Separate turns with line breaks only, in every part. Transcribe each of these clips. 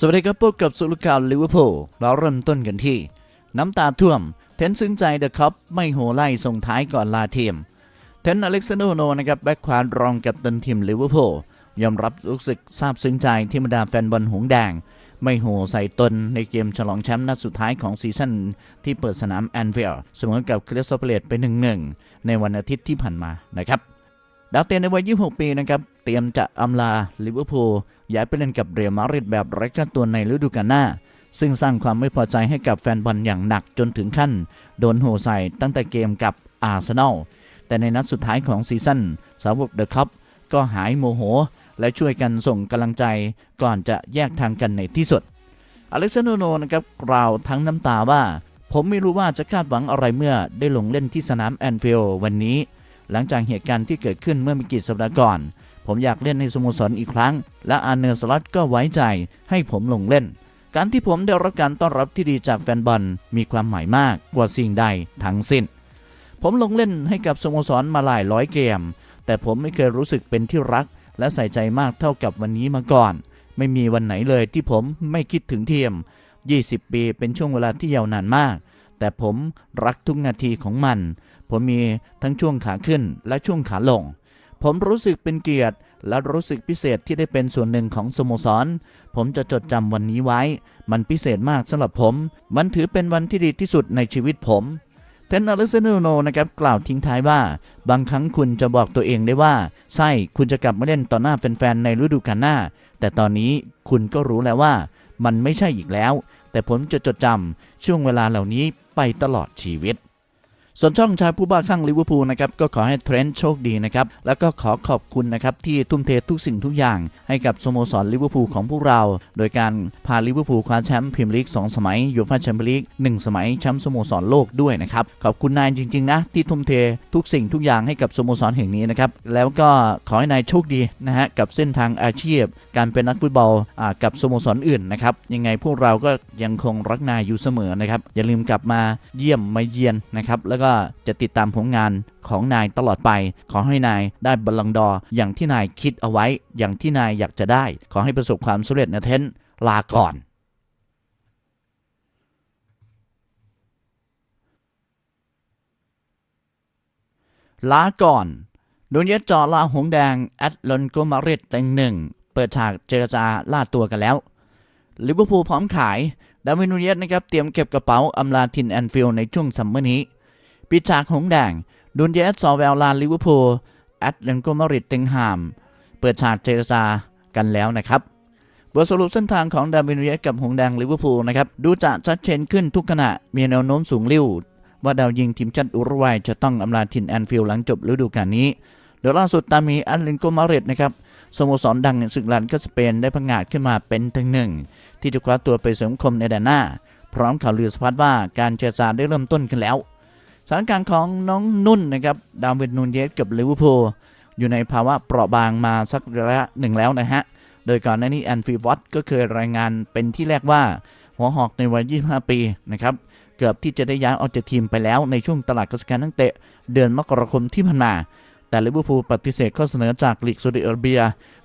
สวัสดีครับพบกับสุลการลิเวอร์พูลเราเริ่มต้นกันที่ น้ำตาท่วม เทนซึ้งใจเดอะคัพไม่โหไล่ส่งท้ายก่อนลาทีม เทนอเล็กซานโดโนนะครับแบ็คขวารองกับตันทีมลิเวอร์พูลยอมรับรู้สึกซาบซึ้งใจที่บรรดาแฟนบอลหงแดง ไม่โหใส่ตนในเกมฉลองแชมป์นัดสุดท้ายของซีซั่นที่เปิดสนามแอนฟิลเสมอกับคริสตัลพาเลตไป1-1ในวันอาทิตย์ที่ผ่านมานะครับ ดาวเตียนในวัย 26 ปีนะครับ เตรียมจะอำลาลิเวอร์พูลย้ายไปเล่นกับเรอัลมาดริดแบบไร้ค่าตัวในฤดูกาลหน้า ซึ่งสร้างความไม่พอใจให้กับแฟนบอลอย่างหนักจนถึงขั้น โดนโหใส่ตั้งแต่เกมกับอาร์เซนอล แต่ในนัดสุดท้ายของซีซั่นสาวกเดอะคัพก็หายโมโห และช่วยกันส่งกำลังใจก่อนจะแยกทางกันในที่สุด อเล็กซานโดโนนะครับกล่าวทั้งน้ำตาว่า ผมไม่รู้ว่าจะคาดหวังอะไรเมื่อได้ลงเล่นที่สนามแอนฟิลด์วันนี้ หลังจากเหตุการณ์ที่เกิดขึ้นเมื่อไม่กี่สัปดาห์ก่อน ผมอยากเล่นในสโมสรอีกครั้ง และอาร์เนอร์สล็อตก็ไว้ใจให้ผมลงเล่น การที่ผมได้รับการต้อนรับที่ดีจากแฟนบอลมีความหมายมากกว่าสิ่งใดทั้งสิ้น ผมลงเล่นให้กับสโมสรมาหลายร้อยเกม แต่ผมไม่เคยรู้สึกเป็นที่รัก และใส่ใจมากเท่ากับวันนี้มาก่อน ไม่มีวันไหนเลยที่ผมไม่คิดถึงทีม 20 ปีเป็นช่วงเวลาที่ยาวนานมากแต่ผมรักทุกนาทีของมัน ผมมีทั้งช่วงขาขึ้นและช่วงขาลง ผมรู้สึกเป็นเกียรติ และรู้สึกพิเศษที่ได้เป็นส่วนหนึ่งของสโมสร ผมจะจดจำวันนี้ไว้ มันพิเศษมากสำหรับผม มันถือเป็นวันที่ดีที่สุดในชีวิตผมเทนอเลสเนโนนะครับกล่าวทิ้งท้ายว่า บางครั้งคุณจะบอกตัวเองได้ว่าใช่คุณจะกลับมาเล่นต่อหน้าแฟนๆ ในฤดูกาลหน้า แต่ตอนนี้คุณก็รู้แล้วว่า มันไม่ใช่อีกแล้ว แต่ผมจะจดจำช่วงเวลาเหล่านี้ไปตลอดชีวิต ส่วนช่องชายผู้บ้าคลั่งลิเวอร์พูลนะครับก็ขอให้เทรนต์โชคดีนะครับแล้วก็ขอขอบคุณนะครับที่ทุ่มเททุกสิ่งทุกอย่าง ให้กับสโมสรลิเวอร์พูลของพวกเรา โดยการพาลิเวอร์พูลคว้าแชมป์พรีเมียร์ลีก2สมัยยูฟ่าแชมเปี้ยนลีก1สมัยแชมป์สโมสรโลกด้วยนะครับขอบคุณนายจริงๆนะที่ทุ่มเททุกสิ่งทุกอย่างให้กับสโมสรแห่งนี้นะครับแล้วก็ขอให้นายโชคดีนะฮะกับเส้นทางอาชีพ การเป็นนักฟุตบอลอ่ากับสโมสรอื่นนะครับยังไงพวกเราก็ยังคงรักนายอยู่เสมอนะครับอย่าลืมกลับมาเยี่ยมมาเยียนนะครับแล้วก็จะติดตามผลงานของนายตลอดไป ขอให้นายได้บัลลังก์ดออย่างที่นายคิดเอาไว้ อย่างที่นายอยากจะได้ ขอให้ประสบความสำเร็จนะเทนลาก่อนลาก่อนโดนยดจอลาหงแดง แอตลอนโกมาริดเต็งหนึ่ง เปิดฉากเจรจาล่าตัวกันแล้ว ลิเวอร์พูลพร้อมขาย ดาวินนูเยสนะครับ เตรียมเก็บกระเป๋าอำลาทินแอนฟิลในช่วงซัมเมอร์นี้ ปิดฉากหงแดงดูนเยสซอแวลลานลิเวอร์พูลแอตเลนโกมาริดเต็งหาม เปิดฉากเจรจากันแล้วนะครับบทสรุปเส้นทางของดาวินเยสกับหงแดงลิเวอร์พูลนะครับดูจะชัดเจนขึ้นทุกขณะมีแนวโน้มสูงลิ่วว่าดาวยิงทีมชาติอุรุกวัยจะต้องอำลาทินแอนฟิลด์หลังจบฤดูกาลนี้ โดยล่าสุดตามมีอันเลนโกมาริดนะครับสโมสรดังในศึกลานก็สเปนได้พังงาดขึ้นมาเป็นถึงหนึ่ง ที่จะคว้าตัวไปเสริมคมในแดนหน้า พร้อมข่าวลือสะพัดว่าการเจรจาได้เริ่มต้นขึ้นแล้ว สถานการณ์ของน้องนุ่นนะครับดาวิดนูนเยสกับลิเวอร์พูลอยู่ในภาวะเปราะบางมาสักระยะหนึ่งแล้วนะฮะ โดยก่อนหน้านี้แอนฟิวอตก็เคยรายงานเป็นที่แรกว่า หัวหอกในวัย 25 ปีนะครับ เกือบที่จะได้ย้ายออกจากทีมไปแล้วในช่วงตลาดกระสการนักเตะ เดือนมกราคมที่ผ่านมา แต่ลิเวอร์พูลปฏิเสธข้อเสนอจากลีกซาอุดิอาระเบีย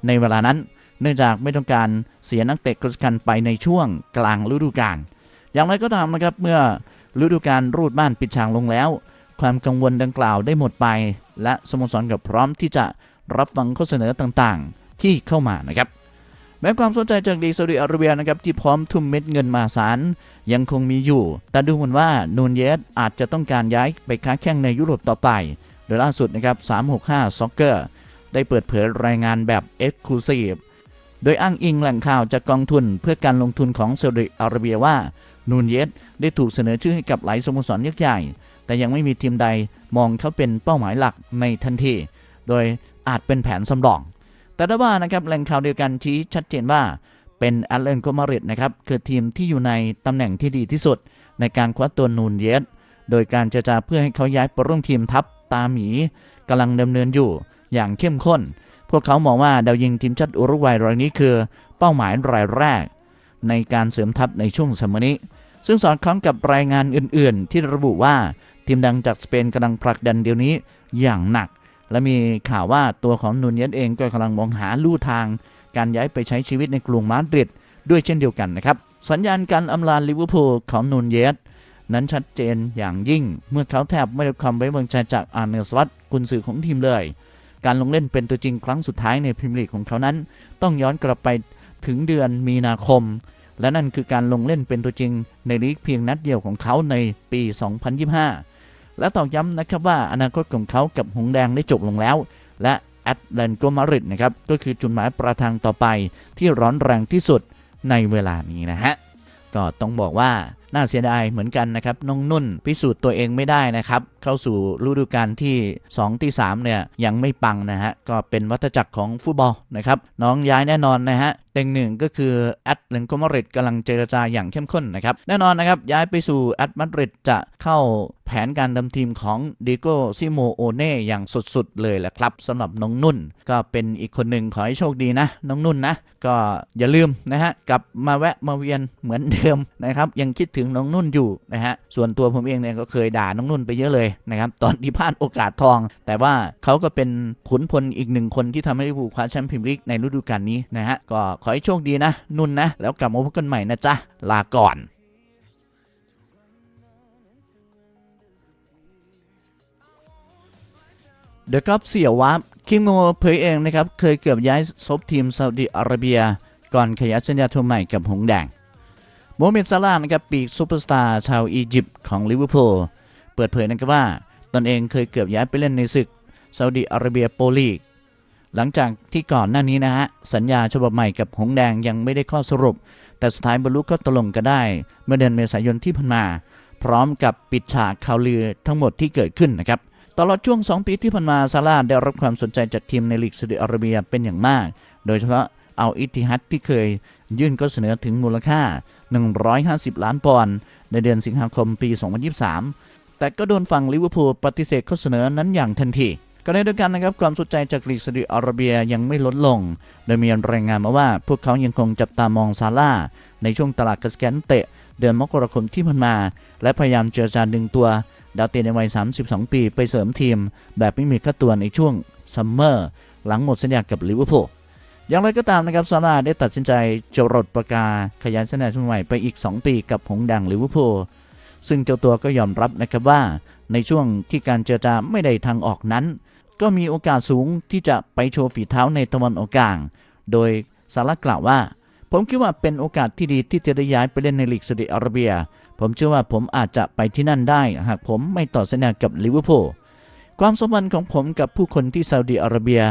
ในเวลานั้น เนื่องจากไม่ต้องการเสียนักเตะกระสกันไปในช่วงกลางฤดูกาลอย่างไรก็ตามนะครับเมื่อ ฤดูกาลรูดบ้านปิดฉากลงแล้ว ความกังวลดังกล่าวได้หมดไป และสโมสรกับพร้อมที่จะรับฟังข้อเสนอต่างๆ ที่เข้ามานะครับแม้ความสนใจจากลีกซาอุดิอาระเบียนะครับที่พร้อมทุ่มเม็ดเงินมาศาลยังคงมีอยู่ แต่ดูเหมือนว่านูนเยสอาจจะต้องการย้ายไปค้าแข่งในยุโรปต่อไป โดยล่าสุดนะครับ 365 Soccer ได้เปิดเผยรายงานแบบ Exclusive โดยอ้างอิงแหล่งข่าวจากกองทุนเพื่อการลงทุนของซาอุดิอาระเบียว่า นูนเยสได้ถูกเสนอชื่อให้กับหลายสโมสรยักษ์ใหญ่ แต่ยังไม่มีทีมใดมองเขาเป็นเป้าหมายหลักในทันที โดยอาจเป็นแผนสำรอง แต่ถ้าว่านะครับแหล่งข่าวเดียวกันชี้ชัดเจนว่าเป็นแอลเลนโกมาริดนะครับคือทีมที่อยู่ในตำแหน่งที่ดีที่สุด ในการคว้าตัวนูนเยสโดยการเจรจาเพื่อให้เขาย้ายไปร่วมทีมทัพตาหมีกำลังดำเนินอยู่อย่างเข้มข้น พวกเขามองว่าดาวยิงทีมชาติอุรุกวัยรายนี้คือ เป้าหมายรายแรก ในการเสริมทัพในช่วงสมัยนี้ ซึ่งสอดคล้องกับรายงานอื่นๆ ที่ระบุว่าทีมดังจากสเปนกำลังผลักดันเดี๋ยวนี้อย่างหนัก และมีข่าวว่าตัวของนูนเยสเองก็กำลังมองหาลู่ทาง การย้ายไปใช้ชีวิตในกรุงมาดริดด้วยเช่นเดียวกันนะครับ สัญญาณการอำลาลิเวอร์พูลของนูนเยสนั้นชัดเจนอย่างยิ่ง เมื่อเขาแทบไม่ได้ความไว้วางใจจากอาร์เนลสล็อตกุนซือของทีมเลย การลงเล่นเป็นตัวจริงครั้งสุดท้ายในพรีเมียร์ลีกของเขานั้น ต้องย้อนกลับไปถึงเดือนมีนาคม และนั่นคือการลงเล่นเป็นตัวจริงในลีกเพียงนัดเดียวของเขาในปี 2025 และตอกย้ำนะครับว่าอนาคตของเขากับหงแดงได้จบลงแล้ว และแอตแลนโกมาริดนะครับก็คือจุดหมายปลายทางต่อไปที่ร้อนแรงที่สุดในเวลานี้นะฮะก็ต้องบอกว่า น่าเสียดายเหมือนกันนะครับน้องนุ่นพิสูจน์ตัวเองไม่ได้นะครับ เข้าสู่ฤดูกาลที่ 2 ที่ 3 เนี่ย ยังไม่ปังนะฮะ ก็เป็นวัฏจักรของฟุตบอลนะครับ น้องย้ายแน่นอนนะฮะเต็งหนึ่งก็คือแอตเลนโกมาริดกำลังเจรจาอย่างเข้มข้นนะครับ แน่นอนนะครับ ย้ายไปสู่แอตมาริดจะเข้าแผนการดำทีมของดิโกซิโมโอเน่อย่างสุดๆ เลยแหละครับสำหรับน้องนุ่น ก็เป็นอีกคนหนึ่งขอให้โชคดีนะ น้องนุ่นนะ ก็อย่าลืมนะฮะกลับมาแวะมาเวียนเหมือนเดิมนะครับ ยังคิดถึงน้องนุ่นอยู่นะฮะส่วนตัวผมเองเนี่ยก็เคยด่าน้องนุ่นไปเยอะเลยนะครับตอนที่พลาดโอกาสทอง แต่ว่าเขาก็เป็นขุนพลอีกหนึ่งคนที่ทำให้ลิเวอร์พูลคว้าแชมป์พรีเมียร์ลีกในฤดูกาลนี้นะฮะก็ขอให้โชคดีนะนุ่นนะแล้วกลับมาพบกันใหม่นะจ๊ะลาก่อน เดอะครับเสียวับคิมโงเผยเองนะครับ เคยเกือบย้ายซบทีมซาอุดิอาระเบีย ก่อนขยายสัญญาทัวร์ใหม่กับหงแดงโมเมดซาลานะครับปีกซูเปอร์สตาร์ชาวอียิปต์ของลิเวอร์พูลเปิดเผยนะครับว่าตนเองเคยเกือบย้ายไปเล่นในศึกซาอุดิอาระเบียโปลีก หลังจากที่ก่อนหน้านี้นะฮะ สัญญาฉบับใหม่กับหงแดงยังไม่ได้ข้อสรุป แต่สุดท้ายบรรลุก็ตกลงกันได้ เมื่อเดือนเมษายนที่ผ่านมา พร้อมกับปิดฉากข่าวลือทั้งหมดที่เกิดขึ้นนะครับ ตลอดช่วง 2 ปีที่ผ่านมาซาลาห์ได้รับความสนใจจากทีมในลีกซาอุดิอาระเบียเป็นอย่างมาก โดยเฉพาะเอาอิติฮัดที่เคยยื่นก็เสนอถึงมูลค่า 150 ล้านปอนด์ในเดือนสิงหาคมปี 2023 แต่ก็โดนฝั่งลิเวอร์พูลปฏิเสธข้อเสนอนั้นอย่างทันทีก็ในเดียวกันนะครับความสนใจจากลีกซาอุดิอาระเบียยังไม่ลดลง โดยมีรายงานมาว่า พวกเขายังคงจับตามองซาร่าห์ในช่วงตลาดกระแสนเตะ เดือนมกราคมที่ผ่านมา และพยายามเจรจาดึงตัว ดาวเตะในวัย 32 ปีไปเสริมทีม แบบไม่มีค่าตัวในช่วงซัมเมอร์หลังหมดสัญญากับลิเวอร์พูลอย่างไรก็ตามนะครับซาร่าได้ตัดสินใจจรดประกาขยายสัญญาช่วใหม่ไปอีก 2 ปีกับหงดังลิเวอร์พูลซึ่งเจ้าตัวก็ยอมรับนะครับว่า ในช่วงที่การเจรจาไม่ได้ทางออกนั้น ก็มีโอกาสสูงที่จะไปโชว์ฝีเท้าในตะวันออกกลาง โดยซาร่ากล่าวว่า ผมคิดว่าเป็นโอกาสที่ดีที่จะได้ย้ายไปเล่นในลีกซาอุดิอาระเบีย ผมเชื่อว่าผมอาจจะไปที่นั่นได้ หากผมไม่ต่อสัญญากับลิเวอร์พูลความสัมพันธ์ของผมกับผู้คนที่ซาอุดิอาระเบีย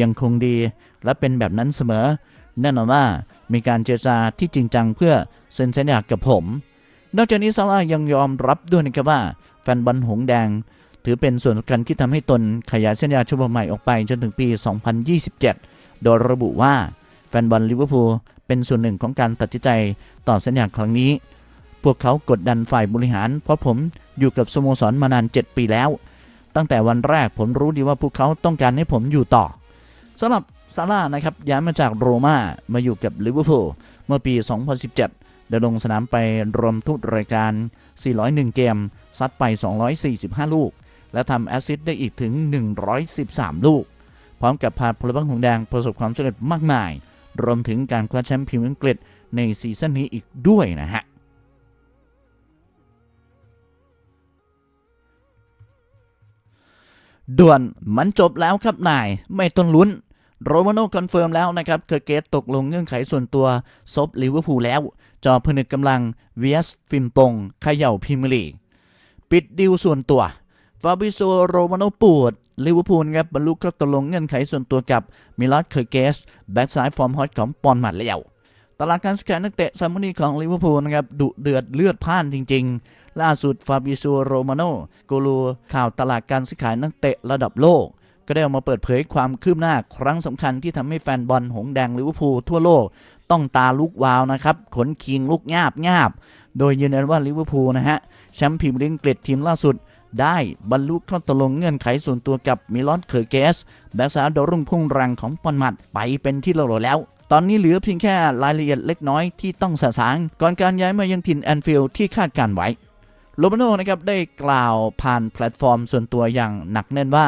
ยังคงดี และเป็นแบบนั้นเสมอ แน่นอนว่ามีการเจรจาที่จริงจังเพื่อเซ็นสัญญากับผม นอกจากนี้ซาร่าห์ยังยอมรับด้วยนะครับว่า แฟนบอลหงแดง ถือเป็นส่วนสำคัญที่ทำให้ตนขยายสัญญาฉบับใหม่ออกไปจนถึงปี 2027 โดยระบุว่าแฟนบอลลิเวอร์พูลเป็นส่วนหนึ่งของการตัดสินใจต่อสัญญาครั้งนี้ พวกเขากดดันฝ่ายบริหาร เพราะผมอยู่กับสโมสรมานาน 7 ปีแล้ว ตั้งแต่วันแรกผมรู้ดีว่าพวกเขาต้องการให้ผมอยู่ต่อสำหรับซาร่าห์นะครับย้ายมาจากโรม่ามาอยู่กับลิเวอร์พูลเมื่อปี 2017 ได้ลงสนามไปรวมทุกรายการ 401 เกม ซัดไป 245 ลูก และทำแอสซิสต์ได้อีกถึง 113 ลูก พร้อมกับพาพลบังหงแดงประสบความสำเร็จมากมาย รวมถึงการคว้าแชมป์พรีเมียร์อังกฤษในซีซั่นนี้อีกด้วยนะฮะ ด่วนมันจบแล้วครับนาย ไม่ต้องลุ้น โรมาโน่คอนเฟิร์มแล้วนะครับ เคอร์เกตตกลงเงื่อนไขส่วนตัว ซบลิเวอร์พูลแล้ว จอผนึกกำลังเวียสฟิมปงเขย่าพรีเมียร์ลีปิดดิวส่วนตัวฟาบิโซโรมาโนปวดลิเวอร์พูลครับบรรลุข้อตกลงเงื่อนไขส่วนตัวกับมิลอสเคอร์เกส แบ็กซ้ายฟอร์มฮอตของปอนมัดแล้วตลาดการซื้อขายนักเตะซามอนีของลิเวอร์พูลนะครับดุเดือดเลือดพ่านจริง ๆ ล่าสุดฟาบิโซโรมาโนกูรูข่าวตลาดการซื้อขายนักเตะระดับโลก ก็ได้ออกมาเปิดเผยความคืบหน้าครั้งสำคัญที่ทำให้แฟนบอลหงแดงลิเวอร์พูลทั่วโลก ต้องตาลุกวาวนะครับ ขนคิงลุกงาบงาบ โดยยืนยันว่าลิเวอร์พูลนะฮะแชมป์พรีเมียร์ลีกอังกฤษทีมล่าสุดได้บรรลุข้อตกลงเงื่อนไขส่วนตัวกับมิลอนเคอร์เกส แบ็กซ้ายดาวรุ่งพุ่งแรังของปอนมัดไปเป็นที่เรียบร้อยแล้ว ตอนนี้เหลือเพียงแค่รายละเอียดเล็กน้อยที่ต้องสะสาง ก่อนการย้ายมายังถิ่นแอนฟิลด์ที่คาดการไว้ โรมาโน่นะครับได้กล่าวผ่านแพลตฟอร์มส่วนตัวอย่างหนักแน่นว่า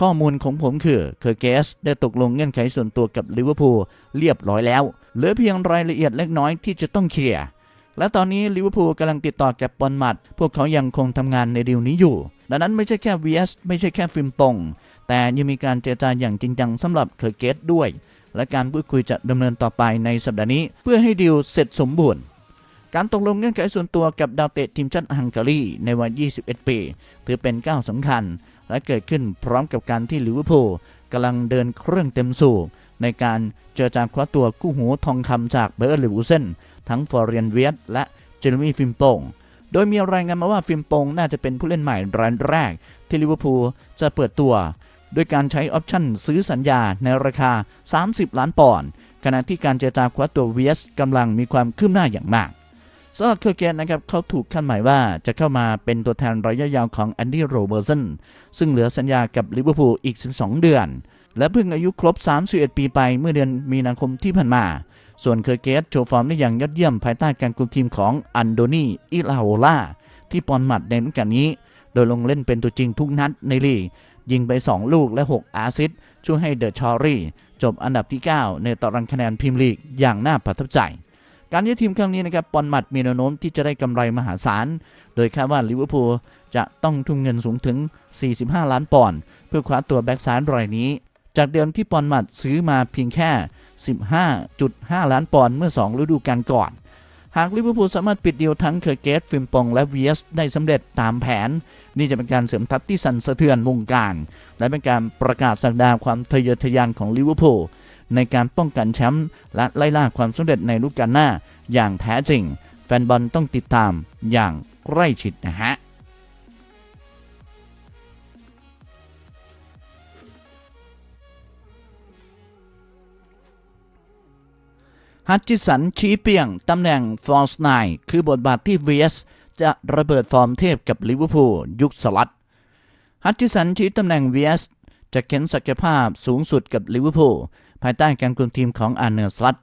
ข้อมูลของผมคือเคอร์เกสได้ตกลงเงื่อนไขส่วนตัวกับลิเวอร์พูลเรียบร้อยแล้ว เหลือเพียงรายละเอียดเล็กน้อยที่จะต้องเคลียร์และตอนนี้ลิเวอร์พูลกำลังติดต่อกับบอลมัด พวกเขายังคงทำงานในดีลนี้อยู่ ดังนั้นไม่ใช่แค่ VS ไม่ใช่แค่ฟิล์มตรง แต่ยังมีการเจรจาอย่างจริงจังสำหรับเคอร์เกสด้วย และการพูดคุยจะดำเนินต่อไปในสัปดาห์นี้ เพื่อให้ดีลเสร็จสมบูรณ์ การตกลงเงื่อนไขส่วนตัวกับดาวเตะทีมชาติฮังการีในวัย 21 ปี ถือเป็นก้าวสำคัญ และเกิดขึ้นพร้อมกับการที่ลิเวอร์พูลกำลังเดินเครื่องเต็มสูบในการเจรจาคว้าตัวกู้หูทองคำจากเบอร์ลิวเซนทั้งฟอร์เรียนเวียตและเจอร์มีฟิมโปงโดยมีรายงานมาว่าฟิมโปงน่าจะเป็นผู้เล่นใหม่รายแรก ที่ลิเวอร์พูลจะเปิดตัว ด้วยการใช้ออปชั่นซื้อสัญญาในราคา 30 ล้านปอนด์ขณะที่การเจรจาคว้าตัวเวียสกำลังมีความคืบหน้าอย่างมาก สำหรับเคอร์เกนนะครับเขาถูกคาดหมายว่าจะเข้ามาเป็นตัวแทนระยะยาวของแอนดี้โรเบอร์สันซึ่งเหลือสัญญากับลิเวอร์พูลอีก 12 เดือน และเพิ่งอายุครบ 31 ปีไปเมื่อเดือนมีนาคมที่ผ่านมา ส่วนเคอร์เกสโชว์ฟอร์มได้อย่างยอดเยี่ยมภายใต้การคุมทีมของอันโดนีอิลาโอลาที่ปอนหมัดในฤดูกาลนี้ โดยลงเล่นเป็นตัวจริงทุกนัดในลีกยิงไป 2 ลูกและ 6 อาซิสต์ช่วยให้เดอะชอรี่จบอันดับที่ 9 ในตารางคะแนนพรีเมียร์ลีกอย่างน่าประทับใจ การย้ายทีมครั้งนี้นะครับปอนมัดมีแนวโน้มที่จะได้กำไรมหาศาล โดยคาดว่าลิเวอร์พูลจะต้องทุ่มเงินสูงถึง 45 ล้านปอนด์เพื่อคว้าตัวแบ็กซ้ายรายนี้ จากเดิมที่ปอนมัดซื้อมาเพียงแค่ 15.5 ล้านปอนด์เมื่อ 2 ฤดูกาลก่อน หากลิเวอร์พูลสามารถปิดเดีลทั้งเคอร์เกสฟิมปองและวีเอสได้สำเร็จตามแผน นี่จะเป็นการเสริมทัพที่สั่นสะเทือนวงการ และเป็นการประกาศสักดาความทะเยอทะยานของลิเวอร์พูล ในการป้องกันแชมป์และไล่ล่าความสำเร็จในฤดูกาลหน้า อย่างแท้จริง แฟนบอลต้องติดตามอย่างใกล้ชิดนะฮะฮัตจิสันชี้เปียง ตำแหน่งฟอร์สไนคือบทบาทที่ VS จะระเบิดฟอร์มเทพกับลิเวอร์พูลยุคสลัดฮัตจิสันชี้ตำแหน่ง VS จะเข็นศักยภาพสูงสุดกับลิเวอร์พูล ภายใต้การคุมทีมของอาร์เนอร์สลัด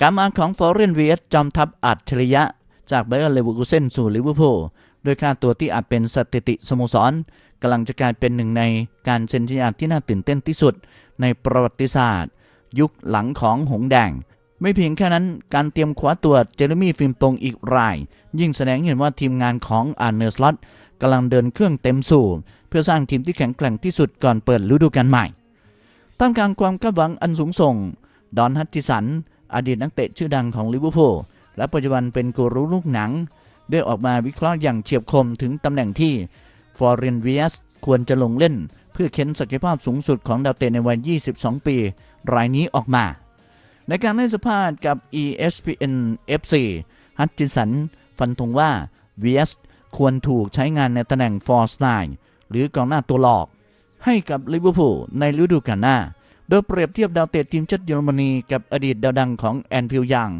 การมาของฟอร์เรนเวียสจอมทัพอัจฉริยะ จากไบเออร์เลเวอร์คูเซนสู่ลิเวอร์พูลโดยค่าตัวที่อาจเป็นสถิติสโมสรกำลังจะกลายเป็นหนึ่งในการเซ็นสัญญาที่น่าตื่นเต้นที่สุด ในประวัติศาสตร์ ยุคหลังของหงแดง ไม่เพียงแค่นั้นการเตรียมคว้าตัวเจอร์มี่ฟิล์มตรงอีกราย ยิ่งแสดงให้เห็นว่าทีมงานของอาร์เนอร์สล็อตกำลังเดินเครื่องเต็มสูบเพื่อสร้างทีมที่แข็งแกร่งที่สุดก่อนเปิดฤดูกาลใหม่ ท่ามกลางความคาดหวังอันสูงส่ง ดอนฮัตติสัน อดีตนักเตะชื่อดังของลิเวอร์พูลและปัจจุบันเป็นกูรูลูกหนัง ได้ออกมาวิเคราะห์อย่างเฉียบคมถึงตำแหน่งที่ฟอร์เรนเวียสควรจะลงเล่น เพื่อเค้นศักยภาพสูงสุดของดาวเตะในวัย 22 ปี รายนี้ออกมา ในการให้สัมภาษณ์กับ ESPN FC ฮัตจิสัน ฟันธงว่า VS ควรถูกใช้งานในตำแหน่งฟอร์สไนหรือกองหน้าตัวหลอก ให้กับลิเวอร์พูลในฤดูกาลหน้า โดยเปรียบเทียบดาวเตะทีมชาติเยอรมนีกับอดีตดาวดังของแอนฟิลยัง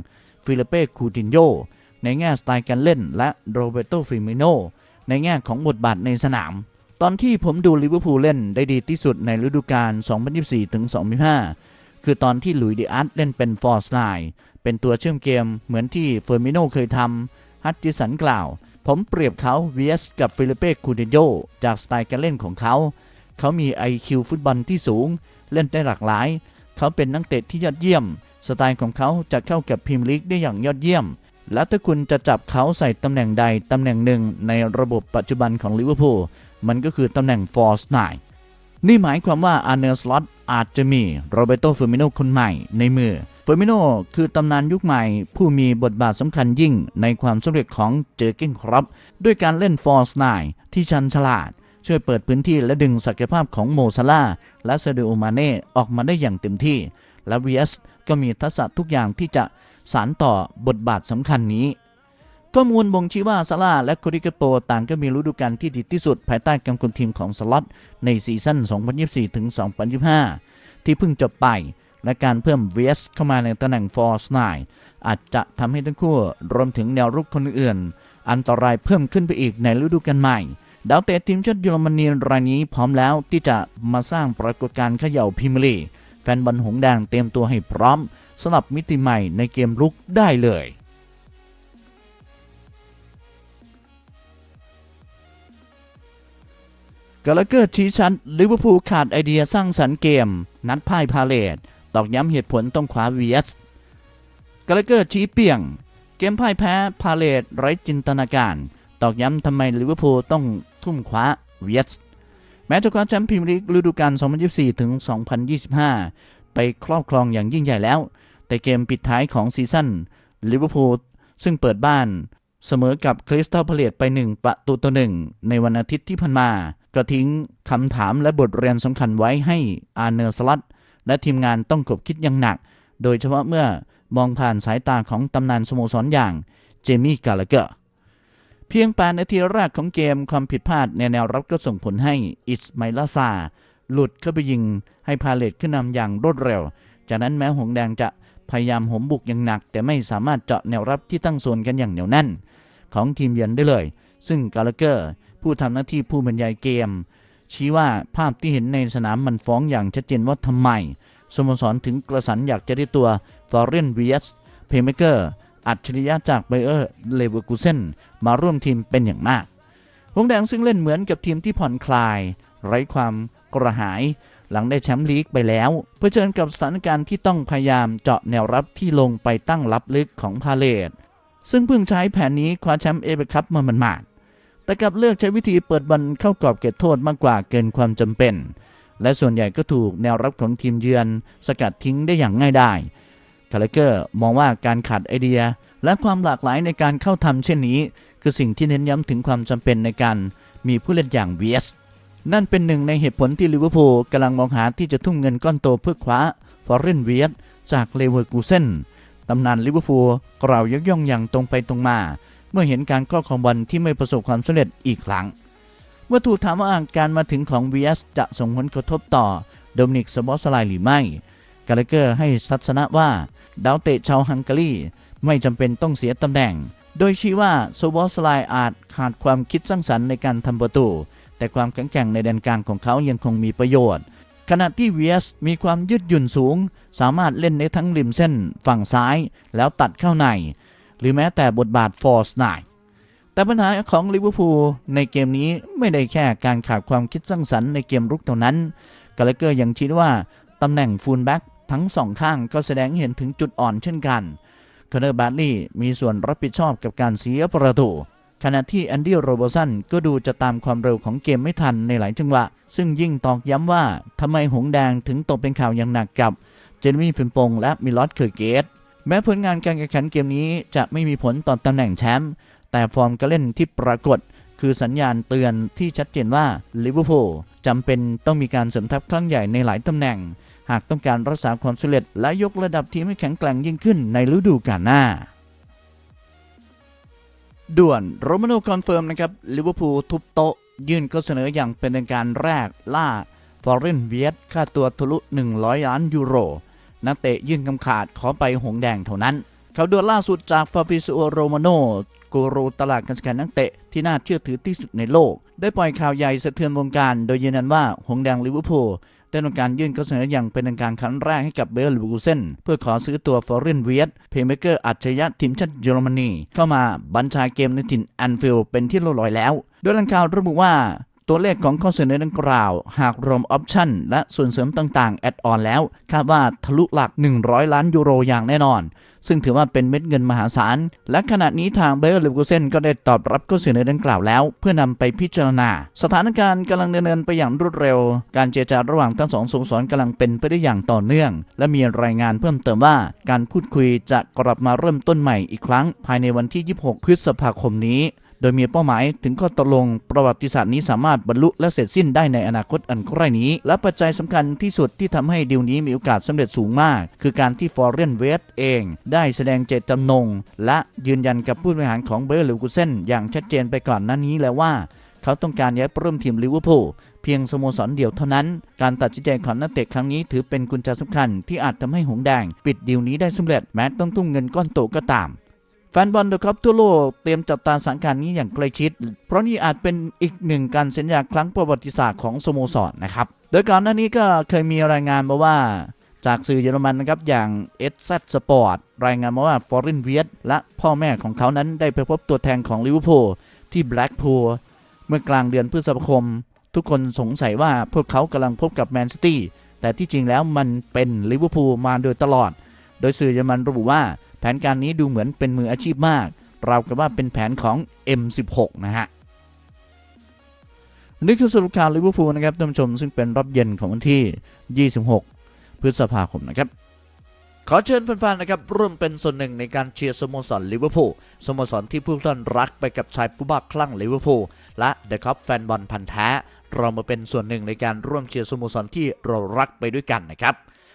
ฟิลิเป้คูตินโยในแง่สไตล์การเล่นและโรเบโตฟิมิโนในแง่ของบทบาทในสนาม ตอนที่ผมดูลิเวอร์พูลเล่นได้ดีที่สุดในฤดูกาล 2024-2025 คือตอนที่ลุยดิอาร์ตเล่นเป็นฟอร์สไลน์เป็นตัวเชื่อมเกมเหมือนที่เฟอร์มิโนเคยทำฮัตจิสันกล่าว ผมเปรียบเขา VS กับฟิลิเป้คูตินโยจากสไตล์การเล่นของเขา เขามี IQ ฟุตบอลที่สูง เล่นได้หลากหลาย เขาเป็นนักเตะที่ยอดเยี่ยม สไตล์ของเขาจะเข้ากับพรีมลีกได้อย่างยอดเยี่ยม และถ้าคุณจะจับเขาใส่ตำแหน่งใดตำแหน่งหนึ่งในระบบปัจจุบันของลิเวอร์พูลมันก็คือตำแหน่งฟอร์สไนนี่หมายความว่าอาร์เนอร์สล็อตอาจจะมีโรเบโตเฟอร์มิโนคนใหม่ในมือเฟอร์มิโนคือตำนานยุคใหม่ ผู้มีบทบาทสำคัญยิ่งในความสำเร็จของเจอร์เก้นครับ ด้วยการเล่นฟอร์สไนที่ชันฉลาด ช่วยเปิดพื้นที่และดึงศักยภาพของโมซาลาและเซเดโอมาเน่ออกมาได้อย่างเต็มที่ และ VS ก็มีทักษะทุกอย่างที่จะสานต่อบทบาทสำคัญนี้ข้อมูลบ่งชี้ว่าซาร่าและโคดิกาโปต่างก็มีฤดูกาลที่ดีที่สุดภายใต้การคุมทีมของสล็อตในซีซั่น 2024 ถึง 2025 ที่เพิ่งจบไป และการเพิ่ม VS เข้ามาในตำแหน่งฟอร์สไนอาจจะทำให้ทั้งคู่รวมถึงแนวรุกคนอื่น อันตรายเพิ่มขึ้นไปอีกในฤดูกาลใหม่ ดาวเตะทีมชาติเยอรมนีรายนี้พร้อมแล้วที่จะมาสร้างปรากฏการณ์เขย่าพรีเมียร์ลีแฟนบอลหงแดงเตรียมตัวให้พร้อมสำหรับมิติใหม่ในเกมรุกได้เลยกาลเกอร์ชี้ชัดลิเวอร์พูลขาดไอเดียสร้างสรรค์เกม นัดพ่ายพาเลตตอกย้ำเหตุผลต้องขวา VS กาลเกอร์ชี้เปี่ยง เกมพ่ายแพ้พาเลตไร้จินตนาการ ตอกย้ำทำไมลิเวอร์พูลต้อง ทุ่มคว้า VS แม้จะคว้าแชมป์พรีเมียร์ลีกฤดูกาล 2024 ถึง 2025 ไปครอบครองอย่างยิ่งใหญ่แล้ว แต่เกมปิดท้ายของซีซั่นลิเวอร์พูลซึ่งเปิดบ้านเสมอกับคริสตัลพาเลตไป 1 ประตูต่อหนึ่งในวันอาทิตย์ที่ผ่านมา กระทิ้งคำถามและบทเรียนสำคัญไว้ให้อาร์เนอร์สลัดและทีมงานต้องกบคิดอย่างหนัก โดยเฉพาะเมื่อมองผ่านสายตาของตำนานสโมสรอย่างเจมี่กาลาเกอร์ เพียงแปดนาทีแรกของเกมความผิดพลาดในแนวรับก็ส่งผลให้อิสมลาซาหลุดเข้าไปยิงให้พาเลตขึ้นนำอย่างรวดเร็ว จากนั้นแม้หงแดงจะพยายามหมบุกอย่างหนัก แต่ไม่สามารถเจาะแนวรับที่ตั้งโซนกันอย่างเหนียวแน่น ของทีมเยือนได้เลย ซึ่งกาลเกอร์ผู้ทำหน้าที่ผู้บรรยายเกม ชี้ว่าภาพที่เห็นในสนามมันฟ้องอย่างชัดเจนว่าทำไมสโมสรถึงกระสันอยากจะได้ตัวฟอร์เรนวีสเพย์เมเกอร์ อัจฉริยะจากไบเออร์เลเวอร์กูเซนมาร่วมทีมเป็นอย่างมาก หงแดงซึ่งเล่นเหมือนกับทีมที่ผ่อนคลาย ไร้ความกระหาย หลังได้แชมป์ลีกไปแล้วเพื่อเชิญกับสถานการณ์ที่ต้องพยายามเจาะแนวรับที่ลงไปตั้งรับลึกของพาเลตซึ่งเพิ่งใช้แผนนี้คว้าแชมป์เอเบคัพมามันมาดๆแต่กลับเลือกใช้วิธีเปิดบอลเข้ากรอบเขตโทษมากกว่าเกินความจำเป็น และส่วนใหญ่ก็ถูกแนวรับของทีมเยือน สกัดทิ้งได้อย่างง่ายดาย คาเลเกอร์มองว่าการขาดไอเดีย และความหลากหลายในการเข้าทำเช่นนี้ คือสิ่งที่เน้นย้ำถึงความจำเป็นในการมีผู้เล่นอย่าง VS นั่นเป็นหนึ่งในเหตุผลที่ลิเวอร์พูลกำลังมองหาที่จะทุ่มเงินก้อนโตเพื่อคว้าฟอร์เรนเวียสจากเลเวอร์กูเซนตำนานลิเวอร์พูลกล่าวยกย่องอย่างตรงไปตรงมา เมื่อเห็นการครอบครองบอลที่ไม่ประสบความสำเร็จอีกครั้ง เมื่อถูกถามว่าการมาถึงของ VS จะส่งผลกระทบต่อโดมินิกสบอสไลหรือไม่ กาเลเกอร์ให้ทัศนะว่า ดาวเตะชาวฮังการีไม่จำเป็นต้องเสียตำแหน่ง โดยชี้ว่าโซบอสไลอาจขาดความคิดสร้างสรรค์ในการทำประตู แต่ความแข็งแกร่งในแดนกลางของเขายังคงมีประโยชน์ ขณะที่ VS มีความยืดหยุ่นสูง สามารถเล่นในทั้งริมเส้นฝั่งซ้ายแล้วตัดเข้าใน หรือแม้แต่บทบาทฟอร์สไนแต่ปัญหาของลิเวอร์พูลในเกมนี้ไม่ได้แค่การขาดความคิดสร้างสรรค์ในเกมรุกเท่านั้น กาเลเกอร์ยังชี้ว่าตำแหน่งฟูลแบ็ก ทั้งสองข้างก็แสดงเห็นถึงจุดอ่อนเช่นกันคอนเนอร์บาร์ลีย์มีส่วนรับผิดชอบกับการเสียประตูขณะที่แอนดี้โรบสันก็ดูจะตามความเร็วของเกมไม่ทันในหลายจังหวะ ซึ่งยิ่งตอกย้ำว่าทำไมหงส์แดงถึงตกเป็นข่าวอย่างหนักกับเจนมี่ฟินปงและมิลอสเคอร์เกต แม้ผลงานการแข่งขันเกมนี้จะไม่มีผลต่อตำแหน่งแชมป์แต่ฟอร์มการเล่นที่ปรากฏ คือสัญญาณเตือนที่ชัดเจนว่าลิเวอร์พูลจำเป็นต้องมีการเสริมทัพครั้งใหญ่ในหลายตำแหน่ง หากต้องการรักษาความสำเร็จและยกระดับทีมให้แข็งแกร่งยิ่งขึ้นในฤดูกาลหน้า ด่วนโรมาโนคอนเฟิร์มนะครับลิเวอร์พูลทุบโต๊ะ ยื่นข้อเสนออย่างเป็นทางการแรกล่าฟอร์เรนเวียตค่าตัวทะลุ 100 ล้านยูโร นักเตะยื่นคำขาดขอไปหงแดงเท่านั้นเขาวด่วนล่าสุดจากฟาบิซิโอโรมาโนกูรูตลาดการแข่งนักเตะที่น่าเชื่อถือที่สุดในโลก ได้ปล่อยข่าวใหญ่สะเทือนวงการ โดยยืนยันว่าหงแดงลิเวอร์พูล ได้ทำการยื่นข้อเสนออย่างเป็นทางการครั้งแรกให้กับเบลลิบูเซนเพื่อขอซื้อตัวฟอร์เรนเวียตเพย์เมเกอร์อัจฉริยะทีมชาติเยอรมนี เข้ามาบัญชาเกมในถิ่นแอนฟิลด์เป็นที่เรียบร้อยแล้ว โดยหลังข่าวระบุว่า ตัวเลขของข้อเสนอดังกล่าว หากรวมออปชั่น และส่วนเสริมต่างๆ แอดออนแล้ว คาดว่าทะลุหลัก 100 ล้านยูโรอย่างแน่นอน ซึ่งถือว่าเป็นเม็ดเงินมหาศาล และขณะนี้ทางเบลเลกูเซนก็ได้ตอบรับข้อเสนอดังกล่าวแล้ว เพื่อนำไปพิจารณา สถานการณ์กำลังดำเนินไปอย่างรวดเร็ว การเจรจาระหว่างทั้งสองสโมสรกำลังเป็นไปได้อย่างต่อเนื่อง และมีรายงานเพิ่มเติมว่า การพูดคุยจะกลับมาเริ่มต้นใหม่อีกครั้ง ภายในวันที่ 26 พฤษภาคมนี้ โดยมีเป้าหมายถึงข้อตกลงประวัติศาสตร์นี้สามารถบรรลุและเสร็จสิ้นได้ในอนาคตอันใกล้นี้ และปัจจัยสำคัญที่สุดที่ทำให้ดีลนี้มีโอกาสสำเร็จสูงมาก คือการที่ฟอร์เรนเวสเอง ได้แสดงเจตจำนง และยืนยันกับผู้บริหารของเบอร์ลิวกุเซนอย่างชัดเจนไปก่อนหน้านี้แล้วว่า เขาต้องการย้ายร่วมทีมลิเวอร์พูลเพียงสโมสรเดียวเท่านั้น การตัดสินใจของนักเตะครั้งนี้ถือเป็นกุญแจสำคัญที่อาจทำให้หงแดง ปิดดีลนี้ได้สำเร็จแม้ต้องทุ่มเงินก้อนโตก็ตาม แฟนบอลเดอะคัพทั่วโลกเตรียมจับตาสถานการณ์นี้อย่างใกล้ชิด เพราะนี่อาจเป็นอีกหนึ่งการเซ็นสัญญาครั้งประวัติศาสตร์ของสโมสรนะครับ โดยก่อนหน้านี้ก็เคยมีรายงานมาว่าจากสื่อเยอรมันนะครับ อย่าง SZ Sport รายงานมาว่าฟอร์ e นเวียและพ่อแม่ของเขานั้นได้ไปพบตัวแทนของลิเวอร์พูลที่แบล็กพูลเมื่อกลางเดือนพฤษภาคม ทุกคนสงสัยว่าพวกเขากำลังพบกับแมนซิตี้แต่ที่จริงแล้วมันเป็นลิเวอร์พูลมาโดยตลอด โดยสื่อเยอรมันระบุว่า แผนการนี้ดูเหมือนเป็นมืออาชีพมาก เราวกับว่าเป็นแผนของ M16 นะฮะนี่คือสรุปข่าวลิเวอร์พูลนะครับท่านผู้ชมซึ่งเป็นรอบเย็นของวันที่ 26 พฤษภาคมนะครับ ขอเชิญแฟนๆนะครับร่วมเป็นส่วนหนึ่งในการเชียร์สโมสรลิเวอร์พูลสโมสรที่ผู้ท่านรักไปกับชายผู้บ้าคลั่งลิเวอร์พูลและเดอะคัพแฟนบอลพันธ์แท้ เรามาเป็นส่วนหนึ่งในการร่วมเชียร์สโมสรที่เรารักไปด้วยกันนะครับ